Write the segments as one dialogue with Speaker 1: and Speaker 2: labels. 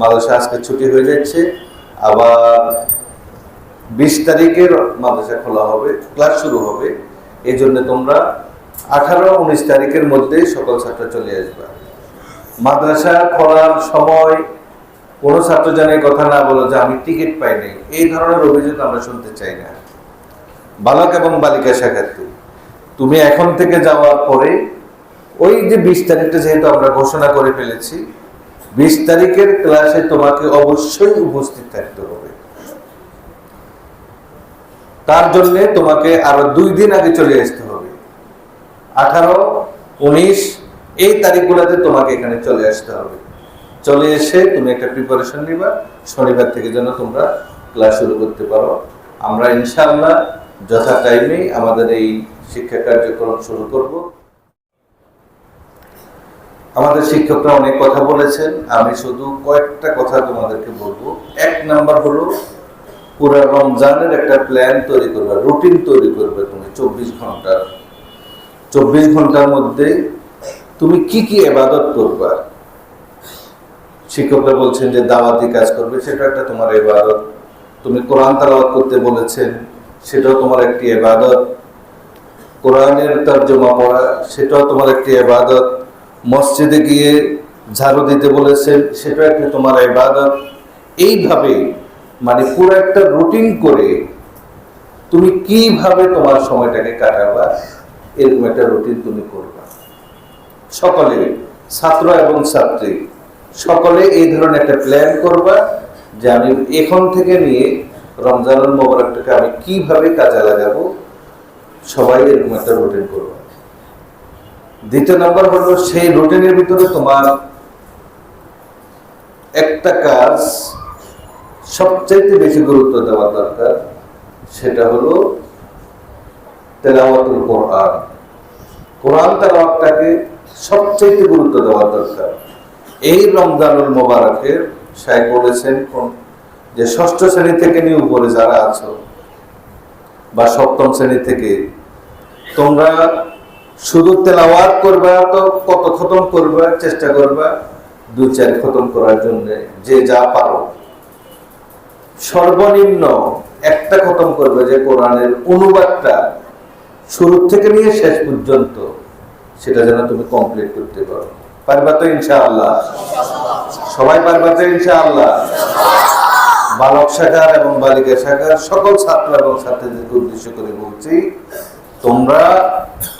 Speaker 1: মাদ্রাসা আজকে ছুটি হয়ে যাচ্ছে। আবার বিশ তারিখের মাদ্রাসা খোলা হবে, ক্লাস শুরু হবে। এই জন্য তোমরা আঠারো, উনিশ তারিখের মধ্যেই সকল ছাত্র চলে আসবে। মাদ্রাসা খোলার সময় কোনো ছাত্র জানে কথা না বলো যে আমি টিকিট পাইনি এই ধরনের অভিযোগ আমরা শুনতে চাই না। বালক এবং বালিকা শাখাতে তুমি এখন থেকে যাওয়ার পরে ওই যে বিশ তারিখটা যেহেতু আমরা ঘোষণা করে ফেলেছি বিশ তারিখের ক্লাসে তোমাকে অবশ্যই উপস্থিত থাকতে হবে। তার জন্য তোমাকে আরও দুই দিন আগে চলে আসতে হবে। আঠারো, উনিশ, এই তারিখগুলোতে তোমাকে এখানে চলে আসতে হবে। চলে এসে তুমি একটা প্রিপারেশন নিবা। শনিবার থেকে যেন তোমরা ক্লাস শুরু করতে পারো। আমরা ইনশাআল্লাহ যথা টাইমেই আমাদের এই শিক্ষা কার্যক্রম শুরু করব। আমাদের শিক্ষকরা অনেক কথা বলেছেন। আমি শুধু কয়েকটা কথা তোমাদেরকে বলব। এক নাম্বার হলো, পুরো রমজানের একটা প্ল্যান তৈরি করবে রুটিন তৈরি করবে তুমি চব্বিশ ঘণ্টার চব্বিশ ঘণ্টার মধ্যে তুমি কি কি এবাদত করবা? শিক্ষকরা বলছেন যে দাওয়াতি কাজ করবে, সেটা একটা তোমার এবাদত তুমি কোরআন তালাওয়াত করতে বলেছেন, সেটাও তোমার একটি এবাদত কোরআনের তর্জমা পড়া, সেটাও তোমার একটি এবাদত মসজিদে গিয়ে ঝাড়ু দিতে বলেছেন, সেটা একটি তোমার এবাদত এইভাবে মানে পুরো একটা রুটিন করে তুমি কীভাবে তোমার সময়টাকে কাটাবা, এরকম একটা রুটিন তুমি করবা। সকলে, ছাত্র এবং ছাত্রী, সকলে এই ধরনের একটা প্ল্যান করবা যে আমি এখন থেকে নিয়ে রমজানুল মোবারকটাকে আমি কীভাবে কাজে লাগাবো, সবাই এরকম একটা রুটিন করবা। দ্বিতীয় নাম্বার হলো সেই রুটিনের ভিতরে তোমার একটা কাজ সবচাইতে বেশি গুরুত্ব দেওয়া দরকার, সেটা হলো তেলাওয়াতুল কোরআন। কোরআন তেলাওয়াতটাকে সবচেয়ে গুরুত্ব দেওয়া দরকার। এই রমজানুল মোবারকের সাহেব বলেছেন কোন- যে ষষ্ঠ শ্রেণি থেকে নিয়ে উপরে যারা আছো বা সপ্তম শ্রেণি থেকে, তোমরা শুধু তেলাওয়াত করবা তো কত খতম করবা? চেষ্টা করবা দু চার খতম করার জন্য, যে যা পারো। সর্বনিম্ন একটা খতম করবে যে কোরআনের অনুবাদটা শুরু থেকে নিয়ে শেষ পর্যন্ত, সেটা যেন তুমি কমপ্লিট করতে পারো। পারবা তো ইনশাআল্লাহ? সবাই পারবা তো ইনশাআল্লাহ? বালক শাখার এবং বালিকা শাখার সকল ছাত্র এবং ছাত্রীদেরকে উদ্দেশ্য করে বলছি তোমরা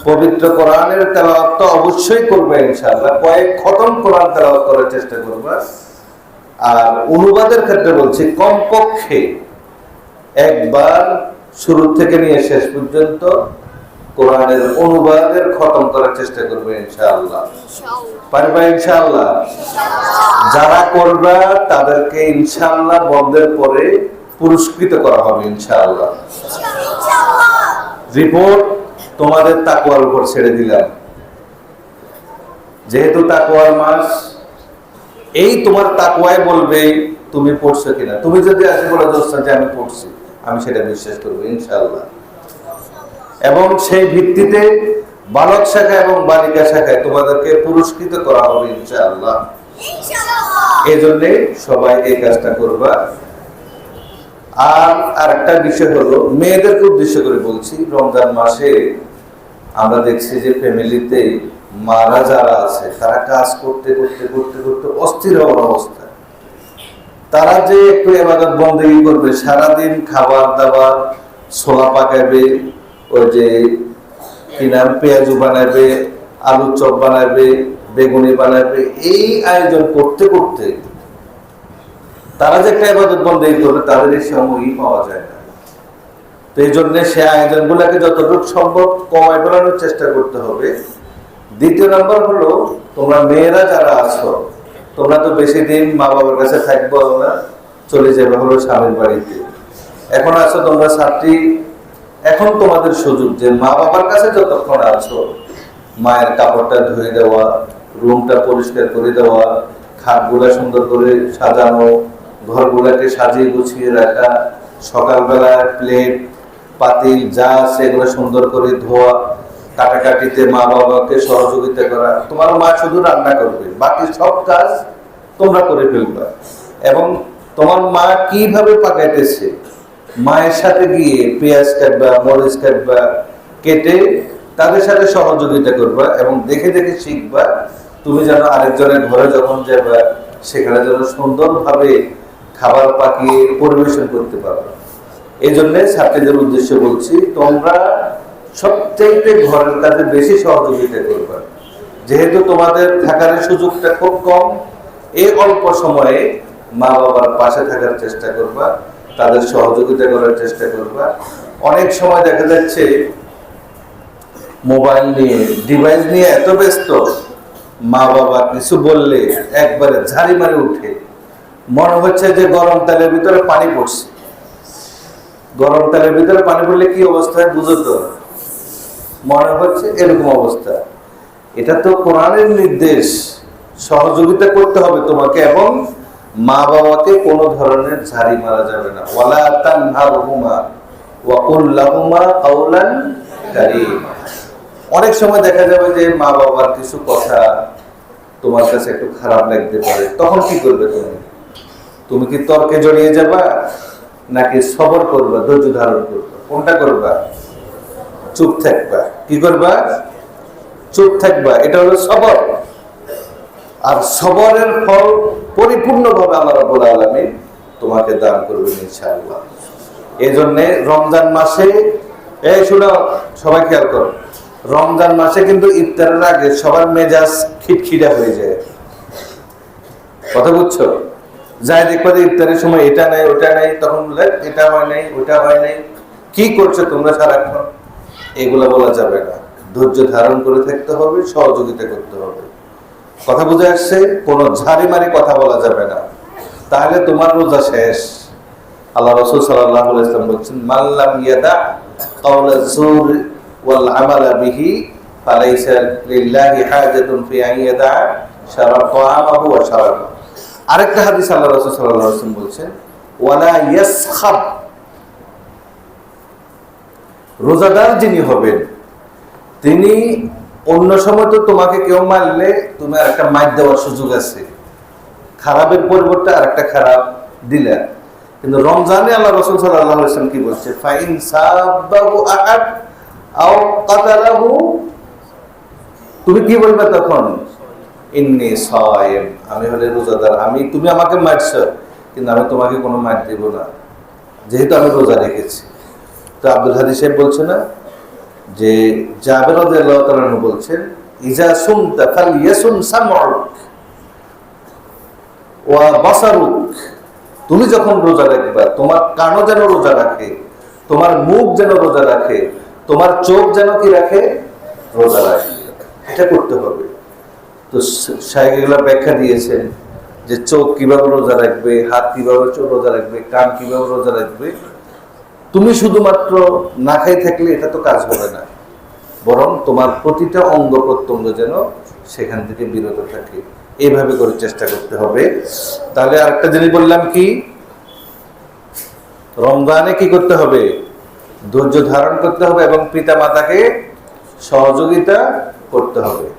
Speaker 1: পবিত্র কোরআনের তেলাওয়াত তো অবশ্যই করবে ইনশাআল্লাহ। কয়েক খতম কোরআন তেলাওয়াত করার চেষ্টা করবা। আর অনুবাদের ক্ষেত্রে বলছি কমপক্ষে একবার শুরু থেকে নিয়ে শেষ পর্যন্ত কোরআনের অনুবাদের খতম করার চেষ্টা করবে ইনশাআল্লাহ। পারবা ইনশাআল্লাহ? যারা করবা তাদেরকে ইনশাআল্লাহ বন্ধের পরে পুরস্কৃত করা হবে ইনশাআল্লাহ। রিপোর্ট তোমাদের তাকুয়ার উপর ছেড়ে দিলাম। যেহেতু তাকুয়ার মাস এই তোমার তাকুয়ায় বলবে তুমি পড়ছো কিনা। তুমি যদি আসে বলে দোস্ত যে আমি পড়ছি আমি সেটা বিশ্বাস করব ইনশাল্লাহ এবং সেই ভিত্তিতে বালক শাখা এবং বালিকা শাখায় তোমাদেরকে পুরস্কৃত করা হবে ইনশাআল্লাহ। এই জন্যে সবাই এই কাজটা করবা। আর আরেকটা বিষয় হলো, মেয়েদেরকে উদ্দেশ্য করে বলছি, রমজান মাসে আমরা দেখছি যে ফ্যামিলিতে মারা যারা আছে, তারা কাজ করতে করতে করতে করতে অস্থির হওয়ার অবস্থা। তারা যে একটু এবাদত বন্দেগি করবে, সারাদিন খাবার দাবার, ছোলা পাকাবে, ওই যে কি নাম, পেঁয়াজু বানাবে আলু চপ বানাবে, বেগুনি বানাবে, এই আয়োজন করতে করতে তারা যে একটা এবাদত বন্দেগি করবে তাদের এই সময়ই পাওয়া যায় না। তো এই জন্য সে আয়োজন গুলাকে যতটুকু সম্ভব কমায় ফেলানোর চেষ্টা করতে হবে। দ্বিতীয় নম্বর হলো, তোমরা মেয়েরা যারা আছো, তোমরা তো বেশি দিন মা বাবার কাছে থাকব না, চলে যাবে হলো স্বামীর বাড়িতে। এখন আছো তোমরা ছাত্রী, এখন তোমাদের সুযোগ যে মা বাবার কাছে যতক্ষণ আছো, মায়ের কাপড়টা ধুয়ে দেওয়া, রুমটা পরিষ্কার করে দেওয়া, খাটগুলা সুন্দর করে সাজানো ঘরগুলাকে সাজিয়ে গুছিয়ে রাখা সকালবেলা প্লেট পাতিল, যা আছে এগুলো সুন্দর করে ধোয়া, কাটাকাটিতে মা বাবাকে সহযোগিতা করা। তোমার মা শুধু রান্না করবে, বাকি সব কাজ তোমরা করে ফেলবা। এবং তোমার মা কীভাবে পাকাইতেছে? মায়ের সাথে গিয়ে পেঁয়াজ কাটবা, মরিচ কাটবা, কেটে তাদের সাথে সহযোগিতা করবা এবং দেখে দেখে শিখবা, তুমি যেন আরেকজনের ঘরে যখন যাবা, সেখানে যেন সুন্দরভাবে খাবার পাকিয়ে পরিবেশন করতে পারো। এই জন্য ছাত্রীদের উদ্দেশ্যে বলছি, তোমরা সবচাইতে ঘরের কাজে বেশি সহযোগিতা করবা। যেহেতু তোমাদের থাকার সুযোগটা খুব কম এই অল্প সময়ে মা বাবার পাশে থাকার চেষ্টা করবা, তাদের সহযোগিতা করার চেষ্টা করবা। অনেক সময় দেখা যাচ্ছে, মোবাইল নিয়ে, ডিভাইস নিয়ে এত ব্যস্ত মা বাবা কিছু বললে একবারে ঝাড়ি মারে উঠে। মনে হচ্ছে যে গরম তেলের ভিতরে পানি পড়ছে। গরম তেলের ভিতরে পানি পড়লে কি অবস্থা হয় বুঝো তো? মনে হচ্ছে এরকম অবস্থা। এটা তো কোরআনের নির্দেশ। সহযোগিতা করতে হবে তোমাকে এবং মা বাবাকে কোনো ধরনের ঝাড়ি মারা যাবে না। ওয়ালা তানহারহুমা ওয়া কুল লাহুমা অনেক সময় দেখা যাবে যে মা বাবার কিছু কথা তোমার কাছে একটু খারাপ লাগতে পারে। তখন কি করবে তুমি? তুমি কি তর্কে জড়িয়ে যাবা? নাকি সবর করবা, ধৈর্য ধারণ করবা? কোনটা করবা? চুপ থাকবা। কি করবা? চুপ থাকবা। এটা হলো সবর। আর সবরের ফল পরিপূর্ণভাবে আল্লাহ রাব্বুল আলামিন তোমাকে দান করবেন ইনশাআল্লাহ। এই জন্যে রমজান মাসে, এই শুনো, সবাই খেয়াল করো। রমজান মাসে কিন্তু ইফতারের আগে সবার মেজাজ খিটখিটা হয়ে যায়। কথা বুঝছ? যাই দেখবে যে ইফতারের সময় এটা নাই, ওটা নাই, তখন বলে, এটা হয় নাই, ওটা হয় নাই। কি করছ তোমরা সারাক্ষণ? এগুলা বলা যাবে না। ধৈর্য ধারণ করে থাকতে হবে, সহযোগিতা করতে হবে। কথা বুঝে আসছে? কোনো ঝাড়ি মারি কথা বলা যাবে না। তাহলে তোমার রোজা শেষ। আল্লাহ রসুল সাল্লাহ ইসলাম বলছেন মাল্লাম ইয়াদা কাওলা জুর ওয়াল আমালা বিহি, ফালাইসা লিল্লাহি হাজাতুন ফি আন ইয়াদা শারাব তাআমাহু ওয়া শারাবা আরেকটা হাদিস আল্লাহ রসুল সাল্লাহ ইসলাম বলছেন ওয়ালা ইয়াসখাব রোজাদার যিনি হবেন, তিনি অন্য সময় তো তোমাকে কেউ মারলে তুমি আর একটা মার দেওয়ার সুযোগ আছে। খারাপের পরিবর্তে আর একটা খারাপ দিলা। কিন্তু রমজানে আল্লাহ রসুল সাল্লাল্লাহু আলাইহি কি বলছে, ফাইন সাব্বাহু আহাদ আও কাতালাহু তুমি কি বলবে তখন? ইন্নি সায়েম। আমি হলে রোজাদার। আমি তুমি আমাকে মারছো, কিন্তু আমি তোমাকে কোনো দেব না। যেহেতু আমি রোজা রেখেছি। তো আব্দুল হাদি সাহেব বলছে না যে, জাবের বলছেন, ইজা সামউক ওয়া বাসারুক। তুমি যখন রোজা রাখবা, তোমার কানও যেন রোজা রাখে, তোমার মুখ যেন রোজা রাখে, তোমার চোখ যেন কি রাখে? রোজা রাখে। এটা করতে হবে। তো শাহেক এগুলো ব্যাখ্যা দিয়েছেন যে চোখ কীভাবে রোজা রাখবে, হাত কীভাবে রোজা রাখবে, কান কীভাবে রোজা রাখবে। তুমি শুধুমাত্র না খাই থাকলে এটা তো কাজ হবে না। বরং তোমার প্রতিটা অঙ্গ প্রত্যঙ্গ যেন সেখান থেকে বিরত থাকে। এইভাবে করে চেষ্টা করতে হবে। তাহলে আরেকটা জিনিস বললাম কি? রমজানে কি করতে হবে? ধৈর্য ধারণ করতে হবে এবং পিতা মাতাকে সহযোগিতা করতে হবে।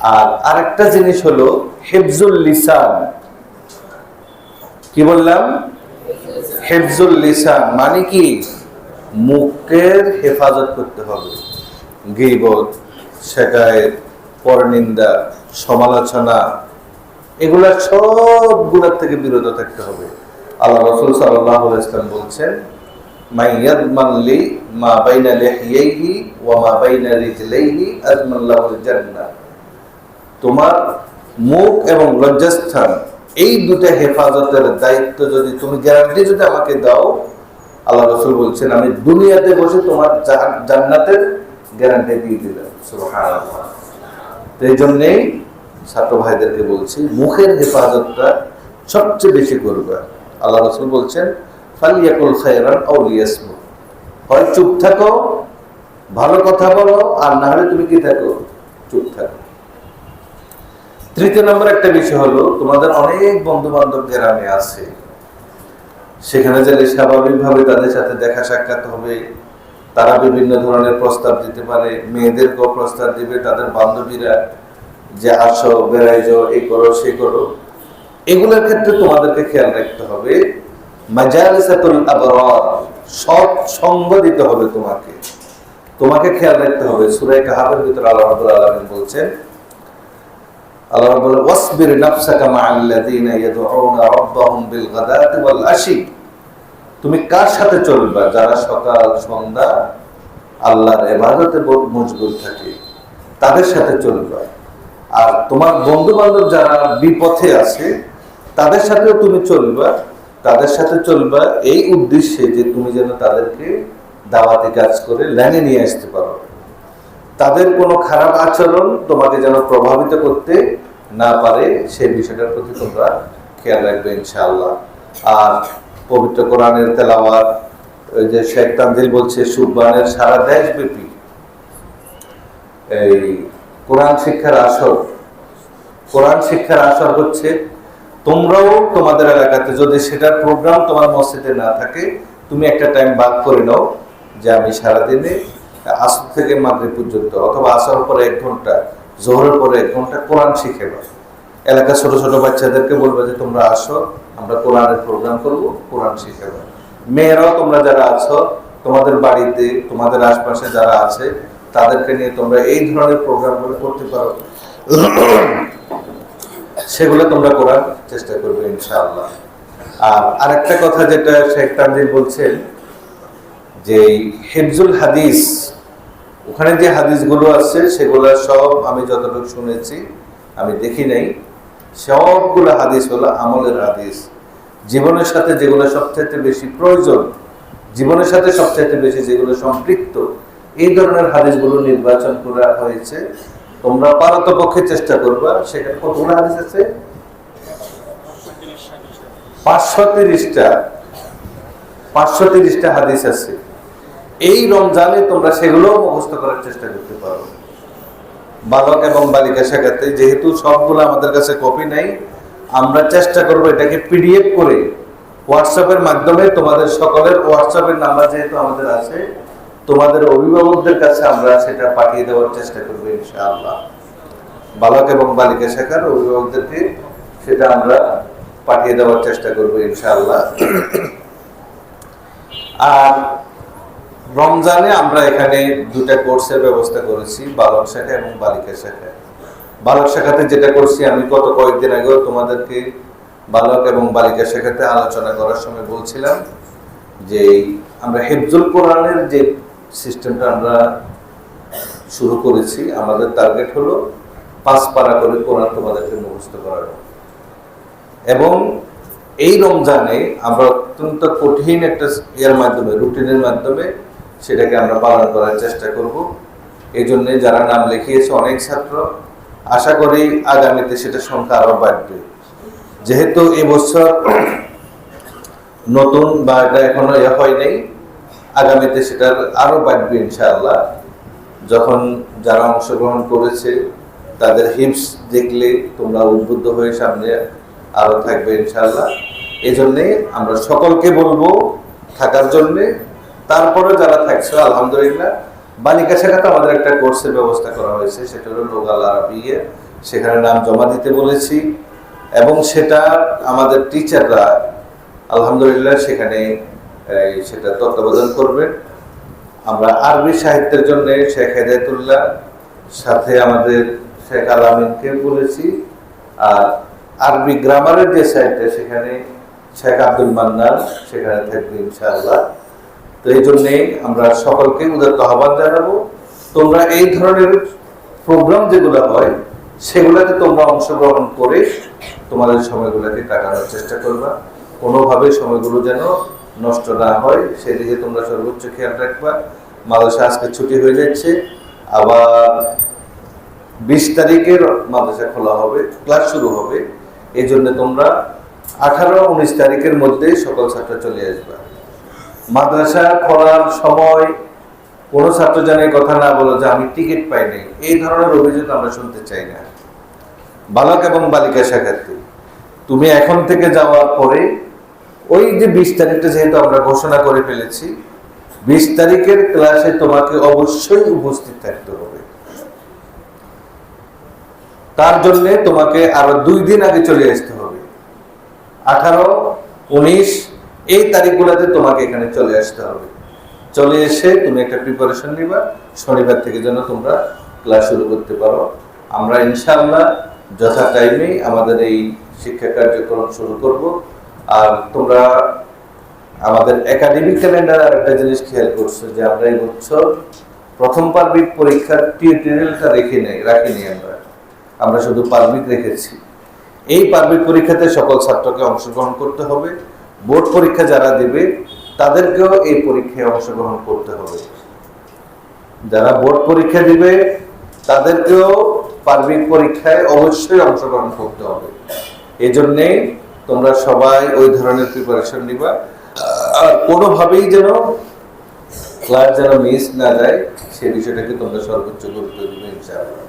Speaker 1: আর আরেকটা জিনিস হলো হেফজুল লিসান। কি বললাম? হেফজুল লিসান মানে কি? মুখের হেফাজত করতে হবে। গিবত শেখায়ত পরনিন্দা, সমালোচনা, এগুলা সবগুলোর থেকে বিরত থাকতে হবে। আল্লাহ রসুল সাল্লাহ ইসলাম বলছেন মাইয়াদ মানলি মা বাইনা লেহিয়াইহি ওয়া মা বাইনা রিজলাইহি আজমাল্লাহুল জান্নাহ। তোমার মুখ এবং লজ্জাস্থান, এই দুটা হেফাজতের দায়িত্ব যদি তুমি গ্যারান্টি যদি আমাকে দাও, আল্লাহ রসুল বলছেন, আমি দুনিয়াতে বসে তোমার জান্নাতের গ্যারান্টি দিয়ে দিলাম। এই জন্যেই ছাত্র ভাইদেরকে বলছি, মুখের হেফাজতটা সবচেয়ে বেশি করবে। আল্লাহ রসুল বলছেন, ফালিয়াকুল খায়রান আউলিয়াসমু হয় চুপ থাকো, ভালো কথা বলো, আর না হলে তুমি কি থাকো? চুপ থাকো। তৃতীয় নম্বর একটা বিষয় হলো, তোমাদের অনেক বন্ধু বান্ধব গ্রামে আছে, সেখানে গেলে স্বাভাবিকভাবে তাদের সাথে দেখা সাক্ষাৎ হবে। তারা বিভিন্ন ধরনের প্রস্তাব দিতে পারে, মেয়েদেরকেও প্রস্তাব দিবে, তাদের বান্ধবীরা যে আসো বেড়াই যাও এই করো, সে করো। এগুলোর ক্ষেত্রে তোমাদেরকে খেয়াল রাখতে হবে। মাজালিসাতুল দিতে হবে তোমাকে। তোমাকে খেয়াল রাখতে হবে। সূরা কাহাবের ভিতরে আল্লাহ রাব্বুল বলছেন আল্লাহ রাব্বুল ওয়াসবির নাফসাকা ইয়াদউনা রাব্বাহুম বিল গাদাতি ওয়াল আশি তুমি কার সাথে চলবা? যারা সকাল, সন্ধ্যা, আল্লাহর ইবাদতে মজবুত থাকে, তাদের সাথে চলবা। আর তোমার বন্ধু বান্ধব যারা বিপথে আছে, তাদের সাথেও তুমি চলবা। তাদের সাথে চলবা এই উদ্দেশ্যে যে তুমি যেন তাদেরকে দাওয়াতি কাজ করে লাইনে নিয়ে আসতে পারো। তাদের কোনো খারাপ আচরণ তোমাকে যেন প্রভাবিত করতে না পারে, সেই বিষয়টার প্রতি তোমরা খেয়াল রাখবে ইনশাআল্লাহ। আর পবিত্র কোরআনের তেলাওয়াত যে শেখ তানজিল বলছে, সুবহানের সারা দেশব্যাপী এই কোরআন শিক্ষার আসর। কোরআন শিক্ষার আসর হচ্ছে, তোমরাও তোমাদের এলাকাতে যদি সেটার প্রোগ্রাম তোমার মসজিদে না থাকে, তুমি একটা টাইম বাদ করে নাও যে আমি সারাদিনে আসর থেকে মাগরিব পর্যন্ত অথবা আসর পরে এক ঘণ্টা, জোহরের পরে এক ঘণ্টা কোরআন শিখে নাও এলাকা ছোট ছোট বাচ্চাদেরকে বলবে যে, তোমরা আসো, আমরা কোরআনের প্রোগ্রাম করব, কোরআন শিখে নাও মেয়েরাও তোমরা যারা আছো, তোমাদের বাড়িতে, তোমাদের আশপাশে যারা আছে, তাদেরকে নিয়ে তোমরা এই ধরনের প্রোগ্রামগুলো করতে পারো। সেগুলো তোমরা করার চেষ্টা করবে ইনশাআল্লাহ। আর আরেকটা কথা যেটা শেখ তানজিল বলছেন, যে হেফজুল হাদিস ওখানে যে হাদিসগুলো আছে, সেগুলো সব আমি যতটুকু শুনেছি, আমি দেখি নাই। সবগুলো হাদিস হলো আমলের হাদিস। জীবনের সাথে যেগুলো সবচাইতে বেশি প্রয়োজন, জীবনের সাথে সবচাইতে বেশি যেগুলো সম্পৃক্ত, এই ধরনের হাদিসগুলো নির্বাচন করা হয়েছে। তোমরা পারত পক্ষে চেষ্টা করবা, সেখানে কতগুলো হাদিস আছে? পাঁচশো তিরিশটা। পাঁচশো তিরিশটা হাদিস আছে। এই রমজানে তোমরা সেগুলো মুখস্থ করার চেষ্টা করতে পারো। বালক এবং বালিকা শেখাতে যেহেতু সবগুলো আমাদের কাছে কপি নাই, আমরা চেষ্টা করব এটাকে পিডিএফ করে হোয়াটসঅ্যাপের মাধ্যমে তোমাদের সকলের হোয়াটসঅ্যাপের নাম্বার যেহেতু আমাদের আছে, তোমাদের অভিভাবকদের কাছে আমরা সেটা পাঠিয়ে দেওয়ার চেষ্টা করব ইনশাআল্লাহ। বালক এবং বালিকা শেখার অভিভাবকদেরকে সেটা আমরা পাঠিয়ে দেওয়ার চেষ্টা করব ইনশাআল্লাহ। আর রমজানে আমরা এখানে দুটা কোর্সের ব্যবস্থা করেছি, বালক শাখা এবং বালিকা শাখা। বালক শাখাতে যেটা করছি, আমি গত কয়েকদিন আগেও তোমাদেরকে বালক এবং বালিকা শাখাতে আলোচনা করার সময় বলছিলাম যে আমরা হেফজুল কোরআনের যে সিস্টেমটা আমরা শুরু করেছি, আমাদের টার্গেট হলো পাঁচ পারা করে কোরআন তোমাদেরকে মুখস্থ করানো। এবং এই রমজানে আমরা অত্যন্ত কঠিন একটা ইয়ের মাধ্যমে, রুটিনের মাধ্যমে সেটাকে আমরা পালন করার চেষ্টা করব। এই জন্যে যারা নাম লিখিয়েছে অনেক ছাত্র, আশা করি আগামীতে সেটা সংখ্যা আরও বাড়বে। যেহেতু এবছর নতুন বা এটা এখনও ইয়ে হয় নাই, আগামীতে সেটার আরও বাড়বে ইনশাআল্লাহ। যখন যারা অংশগ্রহণ করেছে, তাদের হিপস দেখলে তোমরা উদ্বুদ্ধ হয়ে সামনে আরও থাকবে ইনশাআল্লাহ। এই আমরা সকলকে বলব, থাকার জন্যে তারপরে যারা থাকছে, আলহামদুলিল্লাহ। বালিকা শাখাতে আমাদের একটা কোর্সের ব্যবস্থা করা হয়েছে, সেটা হলো লোগাল আরবিয়ে সেখানে নাম জমা দিতে বলেছি। এবং সেটা আমাদের টিচাররা, আলহামদুলিল্লাহ, সেখানে সেটা তত্ত্বাবধান করবেন আমরা আরবি সাহিত্যের জন্য শেখ হেদায়তুল্লাহ, সাথে আমাদের শেখ আলামিনকে বলেছি। আর আরবি গ্রামারের যে সাইডটা সেখানে শেখ আব্দুল মান্নান, সেখানে থাকবে ইনশাআল্লাহ। তো এই জন্যে আমরা সকলকে উদাত্ত আহ্বান জানাব। তোমরা এই ধরনের প্রোগ্রাম যেগুলো হয়, সেগুলোতে তোমরা অংশগ্রহণ করে তোমাদের সময়গুলোকে কাটানোর চেষ্টা করবা। কোনোভাবে সময়গুলো যেন নষ্ট না হয়, সেদিকে তোমরা সর্বোচ্চ খেয়াল রাখবা। মাদ্রাসা আজকে ছুটি হয়ে যাচ্ছে। আবার বিশ তারিখের মাদ্রাসা খোলা হবে, ক্লাস শুরু হবে। এই জন্য তোমরা আঠারো, উনিশ তারিখের মধ্যে সকল ছাত্র চলে আসবা। মাদ্রাসা খোলার সময় কোনো ছাত্র জানে কথা না বলো যে আমি টিকিট পাই নাই। এই ধরনের অভিযোগ আমরা শুনতে চাই না। বালক এবং বালিকা শাখাতে তুমি এখন থেকে যাওয়ার পরে ওই যে বিশ তারিখটা যেহেতু আমরা ঘোষণা করে ফেলেছি, বিশ তারিখের ক্লাসে তোমাকে অবশ্যই উপস্থিত থাকতে হবে। তার জন্য তোমাকে আরও দুই দিন আগে চলে আসতে হবে। আঠারো, উনিশ এই তারিখগুলোতে তোমাকে এখানে চলে আসতে হবে। চলে এসে তুমি একটা প্রিপারেশন নিবা। শনিবার থেকে যেন তোমরা ক্লাস শুরু করতে পারো। আমরা ইনশাল্লাহ যথা টাইমেই আমাদের এই শিক্ষা কার্যক্রম শুরু করব। আর তোমরা আমাদের একাডেমিক ক্যালেন্ডার আর একটা জিনিস খেয়াল করছ যে আমরা এই বছর প্রথম পার্বিক পরীক্ষার টিউটোরিয়ালটা রেখে নেই, রাখিনি আমরা। আমরা শুধু পার্বিক রেখেছি। এই পার্বিক পরীক্ষাতে সকল ছাত্রকে অংশগ্রহণ করতে হবে। বোর্ড পরীক্ষা যারা দেবে, তাদেরকেও এই পরীক্ষায় অংশগ্রহণ করতে হবে। যারা বোর্ড পরীক্ষা দিবে, তাদেরকেও পার্বিক পরীক্ষায় অবশ্যই অংশগ্রহণ করতে হবে। এই জন্যে তোমরা সবাই ওই ধরনের প্রিপারেশন নিবা। আর কোনোভাবেই যেন ক্লাস যেন মিস না যায় সেই বিষয়টাকে তোমরা সর্বোচ্চ গুরুত্ব দিবে, ইনশাআল্লাহ।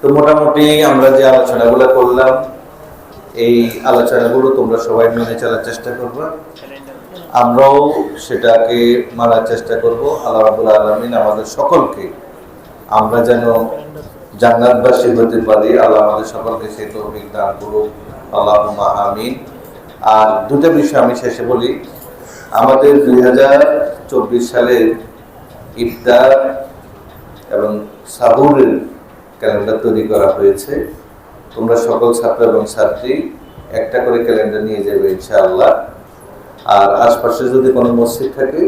Speaker 1: তো মোটামুটি আমরা যে আলোচনাগুলো করলাম এই আলোচনাগুলো তোমরা সবাই মেনে চলার চেষ্টা করবে। আমরাও সেটাকে মানার চেষ্টা করব। আল্লাহ রাবুল আলমিন আমাদের সকলকে, আমরা যেন জান্নাতবাসী হতে পারি, আল্লাহ আমাদের সকলকে সেই তৌফিক দান করুক। আল্লাহ আমিন। আর দুটো বিষয় আমি শেষে বলি। আমাদের দুই হাজার চব্বিশ সালের ইফতার এবং সাহুরের ক্যালেন্ডার তৈরি করা হয়েছে। তোমরা সকল ছাত্র এবং ছাত্রী একটা করে ক্যালেন্ডার নিয়ে যাবে ইনশাআল্লাহ। আর আশপাশে যদি কোনো মসজিদ থাকে,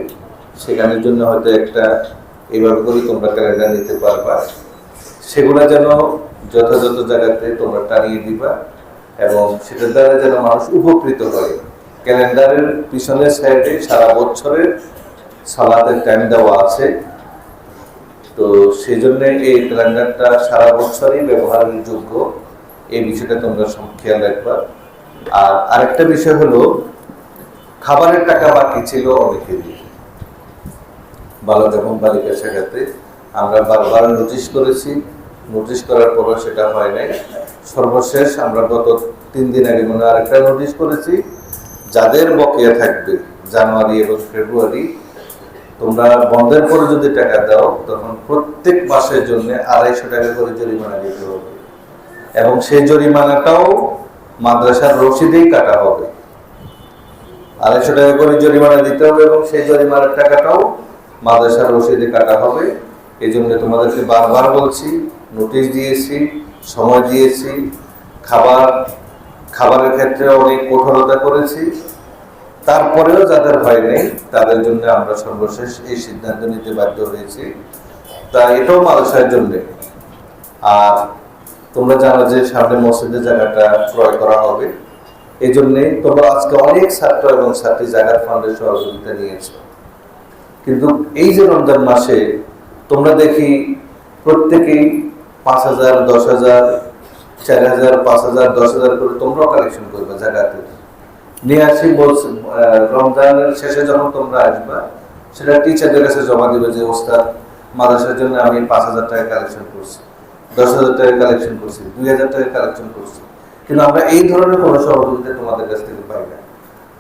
Speaker 1: সেখানের জন্য হয়তো একটা এইভাবে করে তোমরা ক্যালেন্ডার নিতে পারবা। সেগুলো যেন যথাযথ জায়গাতে তোমরা টানিয়ে দিবা এবং সেটার দ্বারা যেন মানুষ উপকৃত হয়। ক্যালেন্ডারের পিছনের সাইডে সারা বছরের সালাতের টাইম দেওয়া আছে। তো সেই জন্য এই ক্যালেন্ডারটা সারা বছরই ব্যবহারের যোগ্য। এই বিষয়টা তোমরা সব খেয়াল রাখবা। আর আরেকটা বিষয় হলো, খাবারের টাকা বাকি ছিল অনেকেরই বালক এবং বালিকা শাখাতে আমরা বারবার নোটিশ করেছি। নোটিশ করার পরও সেটা হয় নাই। সর্বশেষ আমরা গত তিন দিন আগে মনে আরেকটা নোটিশ করেছি। যাদের বকেয়া থাকবে, জানুয়ারি এবং ফেব্রুয়ারি, তোমরা বন্ধের পরে যদি টাকা দাও, তখন প্রত্যেক মাসের জন্য আড়াইশো টাকা করে জরিমানা দিতে হবে। এবং সেই জরিমানাটাও মাদ্রাসার রসিদেই কাটা হবে। আড়াইশো টাকা করে জরিমানা দিতে হবে এবং সেই জরিমানার টাকাটাও মাদ্রাসার রসিদে কাটা হবে। এই জন্য তোমাদেরকে বারবার বলছি, নোটিশ দিয়েছি, সময় দিয়েছি, খাবার, খাবারের ক্ষেত্রে অনেক কঠোরতা করেছি। তারপরেও যাদের ভয় নেই, তাদের জন্য আমরা সর্বশেষ এই সিদ্ধান্ত নিতে বাধ্য হয়েছি। তা এটাও মাদ্রাসার জন্যে। আর তোমরা জানো যে সামনে মসজিদের জায়গাটা ক্রয় করা হবে। এই জন্যে তোমরা আজকে অনেক ছাত্র এবং ছাত্রী জায়গার ফান্ডের সহযোগিতা নিয়েছো। কিন্তু এই যে রমজান মাসে তোমরা দেখি প্রত্যেকেই পাঁচ হাজার, দশ হাজার, চার হাজার, পাঁচ হাজার, দশ হাজার করে তোমরাও কালেকশন করবে জায়গাতে নিয়ে আসি রমজানের শেষে যখন তোমরা আসবা, সেটা টিচারদের কাছে জমা দিবে যে, ওস্তাদ, মাদ্রাসার জন্য আমি পাঁচ হাজার টাকা কালেকশন করছি। দশ হাজার টাকা কালেকশন করছি, দুই হাজার টাকা কালেকশন করছি। কিন্তু আমরা এই ধরনের কোনো সহযোগিতা তোমাদের কাছ থেকে পাই না।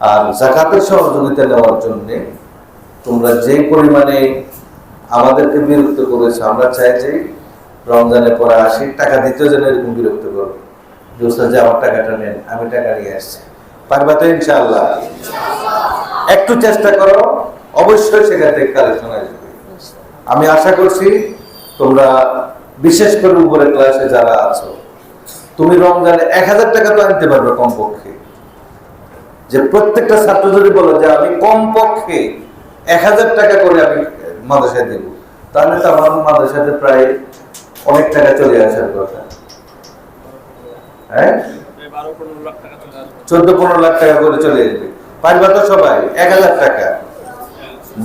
Speaker 1: আর জাকাতের সহযোগিতা নেওয়ার তোমরা যে পরিমাণে আমাদেরকে বিরক্ত আমরা চাই যে পরে আসি, টাকা যেন এরকম বিরক্ত ওস্তাদ যে আমার টাকাটা নেন, আমি টাকা নিয়ে আসছি। পারবা তো ইনশাআল্লাহ? একটু চেষ্টা করো, অবশ্যই সেখান থেকে কালেকশন আসবে। আমি আশা করছি তোমরা বিশেষ করে উপরে ক্লাসে যারা আছো, তুমি রমজানে এক হাজার টাকা তো আনতে পারবে কমপক্ষে। যে প্রত্যেকটা ছাত্র যদি বলো যে আমি কমপক্ষে এক হাজার টাকা করে আমি মাদ্রাসায় দেব, তাহলে তো আমার মাদ্রাসাতে প্রায় অনেক টাকা চলে আসার কথা। হ্যাঁ? চোদ্দ, পনেরো লাখ টাকা করে চলে আসবে। পারবা তো সবাই, এক হাজার টাকা।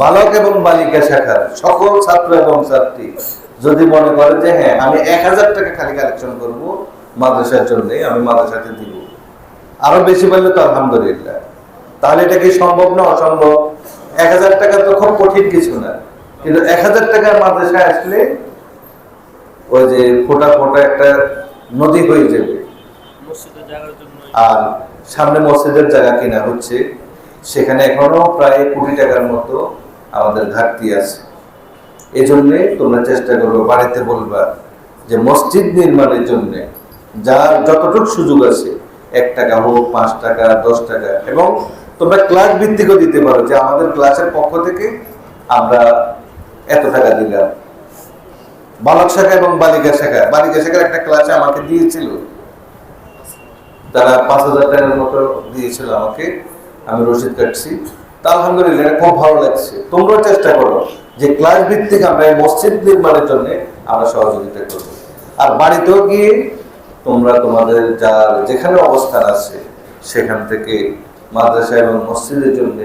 Speaker 1: বালক এবং বালিকা শাখার সকল ছাত্র এবং ছাত্রী। যদি মনে করে যে হ্যাঁ আমি এক হাজার টাকা খালি কালেকশন করব মাদ্রাসার জন্য আমি মাদ্রাসাতে দিব। আরও বেশি পাইলে তো আলহামদুলিল্লাহ। তাহলে এটা কি সম্ভব না অসম্ভব? এক হাজার টাকা তো খুব কঠিন কিছু না। কিন্তু এক হাজার টাকার মাদ্রাসায় আসলে ওই যে ফোটা ফোটা একটা নদী হয়ে যাবে। আর সামনে মসজিদের জায়গা কিনা হচ্ছে সেখানে এখনও প্রায় কোটি টাকার মতো আমাদের ঘাটতি আছে। এই জন্যে তোমরা চেষ্টা করবে বাড়িতে বলবা যে মসজিদ নির্মাণের জন্য যার যতটুকু সুযোগ আছে, এক টাকা হোক, পাঁচ টাকা, দশ টাকা, এবং তোমরা ক্লাস ভিত্তিকও দিতে পারো যে আমাদের ক্লাসের পক্ষ থেকে আমরা এত টাকা দিলাম। বালক শাখা এবং বালিকা শাখা। বালিকা শাখার একটা ক্লাসে আমাকে দিয়েছিল। তারা পাঁচ হাজার টাকার মতো দিয়েছিল আমাকে। আমি রসিদ কাটছি। তা আলহামদুলিল্লাহ খুব ভালো লাগছে। তোমরাও চেষ্টা করো যে ক্লাস ভিত্তিক আমরা এই মসজিদ নির্মাণের জন্য আমরা সহযোগিতা করব। আর বাড়িতেও গিয়ে তোমরা তোমাদের যার যেখানে অবস্থান আছে, সেখান থেকে মাদ্রাসা এবং মসজিদের জন্য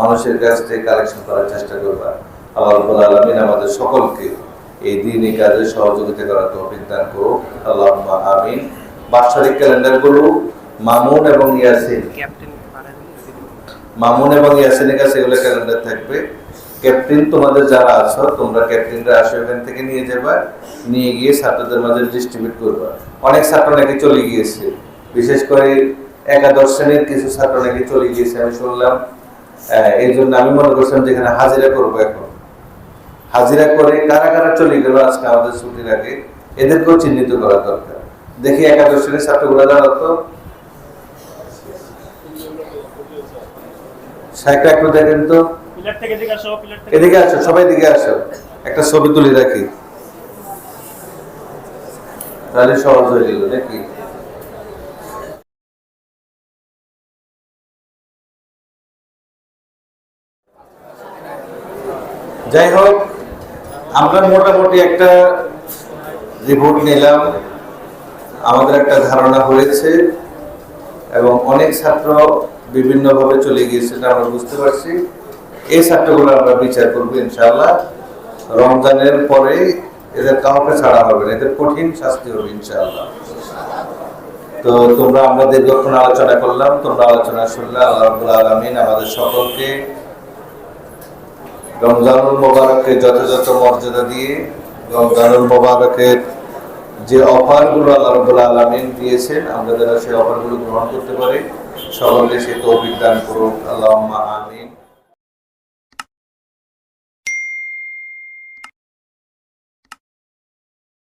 Speaker 1: মানুষের কাছ থেকে কালেকশন করার চেষ্টা করবা। আল্লাহ রাব্বুল আলামিন আমাদের সকলকে এই দিনই কাজে সহযোগিতা করার তৌফিক দান আল্লাহ আমিন। বাৎসরিক ক্যালেন্ডারগুলো মামুন এবং ইয়াসিন। মামুন এবং ইয়াসিনের কাছে এগুলো ক্যালেন্ডার থাকবে? ক্যাপ্টেন, তোমাদের যারা আছো, তোমরা ক্যাপ্টেনরা আসো এখান থেকে নিয়ে যাবা, নিয়ে গিয়ে ছাত্রদের মাঝে ডিস্ট্রিবিউট করবা। অনেক ছাত্র নাকি চলে গিয়েছে। বিশেষ করে একাদশ শ্রেণির কিছু ছাত্র নাকি চলে গিয়েছে, আমি শুনলাম। এই জন্য আমি মনে করছিলাম যে এখানে হাজিরা করব এখন। হাজিরা করে কারা কারা চলে গেল আজকে আমাদের ছুটির আগে? এদেরকেও চিহ্নিত করা দরকার। দেখি একাদশ শ্রেণির ছাত্রগুলো যারা সাইকেল একটু দেখেন তো।
Speaker 2: এদিকে আসো
Speaker 1: সবাই দিকে আসো। একটা ছবি তুলে রাখি। তাহলে সহজ হয়ে গেল নাকি? যাই হোক আমরা মোটামুটি একটা রিপোর্ট নিলাম। আমাদের একটা ধারণা হয়েছে এবং অনেক ছাত্র বিভিন্নভাবে চলে গিয়েছে এটা আমরা বুঝতে পারছি। এই ছাত্রগুলো আমরা বিচার করব ইনশাআল্লাহ। রমজানের পরে এদের কাউকে ছাড়া হবে এদের কঠিন শাস্তি হবে ইনশাআল্লাহ। তো তোমরা, আমরা দীর্ঘক্ষণ আলোচনা করলাম, তোমরা আলোচনা শুনলে আল্লাহ আলামিন আমাদের সকলকে রমজানুল মোবারককে যথাযথ মর্যাদা দিয়ে, রমজানুল মোবারকের যে অফারগুলো আল্লাহ আলামিন দিয়েছেন, আমরা যারা সেই অফারগুলো গ্রহণ করতে পারি। সকলকে সে তৌফিক দান করুক। আমিন।